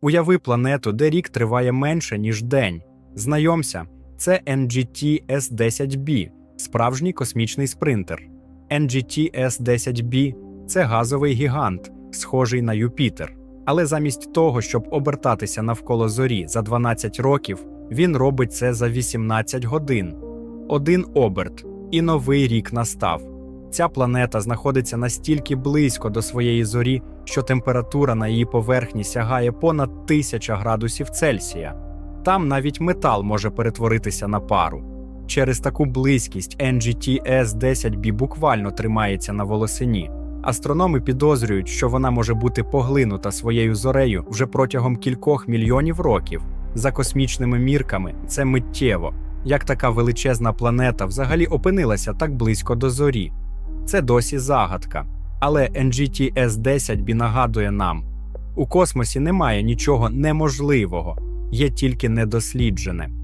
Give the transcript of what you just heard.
Уяви планету, де рік триває менше, ніж день. Знайомся, це NGT S10B, справжній космічний спринтер. NGT S10B – це газовий гігант, схожий на Юпітер. Але замість того, щоб обертатися навколо зорі за 12 років, він робить це за 18 годин. Один оберт, і новий рік настав. Ця планета знаходиться настільки близько до своєї зорі, що температура на її поверхні сягає понад 1000 градусів Цельсія. Там навіть метал може перетворитися на пару. Через таку близькість NGT S10B буквально тримається на волосині. Астрономи підозрюють, що вона може бути поглинута своєю зорею вже протягом кількох мільйонів років. За космічними мірками це миттєво. Як така величезна планета взагалі опинилася так близько до зорі? Це досі загадка. Але NGT S10B нагадує нам: у космосі немає нічого неможливого, є тільки недосліджене.